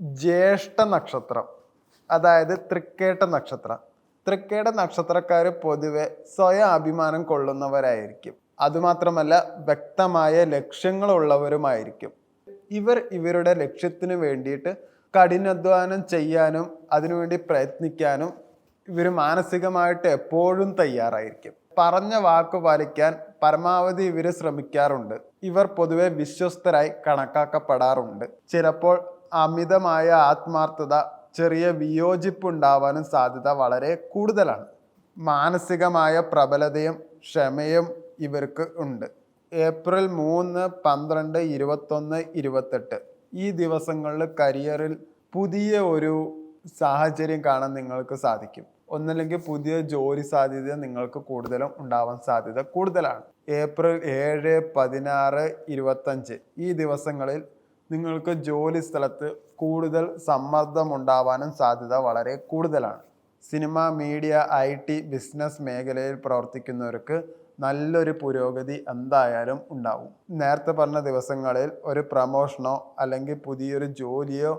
ജ്യേഷ്ഠ നക്ഷത്രം. അതായത് തൃക്കേട്ട നക്ഷത്രം. തൃക്കേട്ട നക്ഷത്രക്കാർ പൊതുവെ സ്വയം അഭിമാനം കൊള്ളുന്നവരായിരിക്കും. അതുമാത്രമല്ല വ്യക്തമായ ലക്ഷ്യങ്ങളുള്ളവരുമായിരിക്കും. ഇവർ ഇവരുടെ ലക്ഷ്യത്തിന് വേണ്ടിയിട്ട് കഠിനാധ്വാനം ചെയ്യാനും അതിനുവേണ്ടി പ്രയത്നിക്കാനും ഇവർ മാനസികമായിട്ട് എപ്പോഴും തയ്യാറായിരിക്കും. പറഞ്ഞ വാക്ക് പാലിക്കാൻ പരമാവധി ഇവർ ശ്രമിക്കാറുണ്ട്. ഇവർ പൊതുവെ വിശ്വസ്തരായി കണക്കാക്കപ്പെടാറുണ്ട്. ചിലപ്പോൾ അമിതമായ ആത്മാർത്ഥത ചെറിയ വിയോജിപ്പ് ഉണ്ടാവാനും സാധ്യത വളരെ കൂടുതലാണ്. മാനസികമായ പ്രബലതയും ക്ഷമയും ഇവർക്ക് ഉണ്ട്. ഏപ്രിൽ മൂന്ന് പന്ത്രണ്ട് ഇരുപത്തൊന്ന് ഇരുപത്തെട്ട്. ഈ ദിവസങ്ങളിൽ കരിയറിൽ പുതിയ ഒരു സാഹചര്യം കാണാൻ നിങ്ങൾക്ക് സാധിക്കും. ഒന്നല്ലെങ്കിൽ പുതിയ ജോലി സാധ്യത നിങ്ങൾക്ക് കൂടുതലും ഉണ്ടാവാൻ സാധ്യത കൂടുതലാണ്. ഏപ്രിൽ ഏഴ് പതിനാറ് ഇരുപത്തഞ്ച്. ഈ ദിവസങ്ങളിൽ നിങ്ങൾക്ക് ജോലി സ്ഥലത്ത് കൂടുതൽ സമ്മർദ്ദം ഉണ്ടാവാനും സാധ്യത വളരെ കൂടുതലാണ്. Cinema media I T business മേഖലയിൽ പ്രവർത്തിക്കുന്നവർക്ക് നല്ലൊരു പുരോഗതി എന്തായാലും ഉണ്ടാവും. നേരത്തെ പറഞ്ഞ ദിവസങ്ങളിൽ ഒരു പ്രമോഷനോ അല്ലെങ്കിൽ പുതിയൊരു ജോലിയോ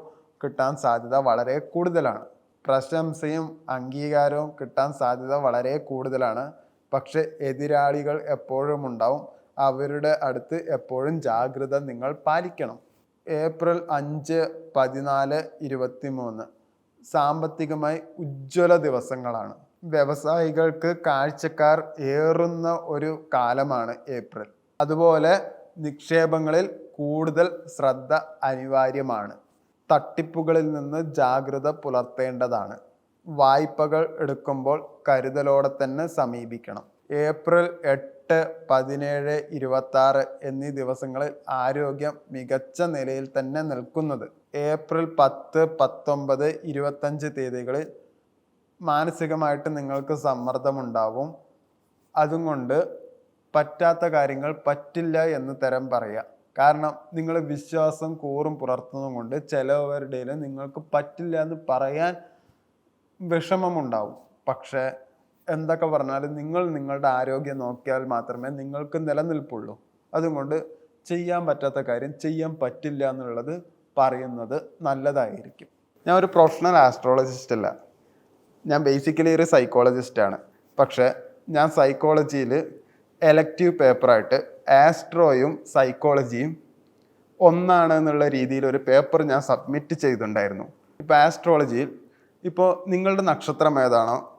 കിട്ടാൻ സാധ്യത വളരെ കൂടുതലാണ്. പ്രശംസയും അംഗീകാരവും കിട്ടാൻ സാധ്യത വളരെ കൂടുതലാണ്. പക്ഷെ എതിരാളികൾ എപ്പോഴും ഉണ്ടാവും. അവരുടെ അടുത്ത് എപ്പോഴും ജാഗ്രത നിങ്ങൾ പാലിക്കണം. ഏപ്രിൽ അഞ്ച് പതിനാല് ഇരുപത്തി മൂന്ന് സാമ്പത്തികമായി ഉജ്ജ്വല ദിവസങ്ങളാണ്. വ്യവസായികൾക്ക് കാഴ്ചക്കാർ ഏറുന്ന ഒരു കാലമാണ് ഏപ്രിൽ. അതുപോലെ നിക്ഷേപങ്ങളിൽ കൂടുതൽ ശ്രദ്ധ അനിവാര്യമാണ്. തട്ടിപ്പുകളിൽ നിന്ന് ജാഗ്രത പുലർത്തേണ്ടതാണ്. വായ്പകൾ എടുക്കുമ്പോൾ കരുതലോടെ തന്നെ സമീപിക്കണം. ഏപ്രിൽ എട്ട് പതിനേഴ് ഇരുപത്താറ് എന്നീ ദിവസങ്ങളിൽ ആരോഗ്യം മികച്ച നിലയിൽ തന്നെ നിൽക്കുന്നത്. ഏപ്രിൽ പത്ത് പത്തൊമ്പത് ഇരുപത്തഞ്ച് തീയതികളിൽ മാനസികമായിട്ട് നിങ്ങൾക്ക് സമ്മർദ്ദമുണ്ടാവും. അതും കൊണ്ട് പറ്റാത്ത കാര്യങ്ങൾ പറ്റില്ല എന്ന് തരം പറയുക. കാരണം നിങ്ങൾ വിശ്വാസം കൂറും പുലർത്തുന്നത് കൊണ്ട് ചിലവരുടെ നിങ്ങൾക്ക് പറ്റില്ല എന്ന് പറയാൻ വിഷമമുണ്ടാവും. പക്ഷേ എന്തൊക്കെ പറഞ്ഞാലും നിങ്ങൾ നിങ്ങളുടെ ആരോഗ്യം നോക്കിയാൽ മാത്രമേ നിങ്ങൾക്ക് നിലനിൽപ്പുള്ളൂ. അതുകൊണ്ട് ചെയ്യാൻ പറ്റാത്ത കാര്യം ചെയ്യാൻ പറ്റില്ല എന്നുള്ളത് പറയുന്നത് നല്ലതായിരിക്കും. ഞാൻ ഒരു പ്രൊഫഷണൽ ആസ്ട്രോളജിസ്റ്റ് അല്ല. ഞാൻ ബേസിക്കലി ഒരു സൈക്കോളജിസ്റ്റാണ് പക്ഷേ ഞാൻ സൈക്കോളജിയിൽ എലക്റ്റീവ് പേപ്പറായിട്ട് ആസ്ട്രോയും സൈക്കോളജിയും ഒന്നാണ് എന്നുള്ള രീതിയിൽ ഒരു പേപ്പർ ഞാൻ സബ്മിറ്റ് ചെയ്തിട്ടുണ്ടായിരുന്നു. ഇപ്പോൾ ആസ്ട്രോളജിയിൽ ഇപ്പോൾ നിങ്ങളുടെ നക്ഷത്രം ഏതാണോ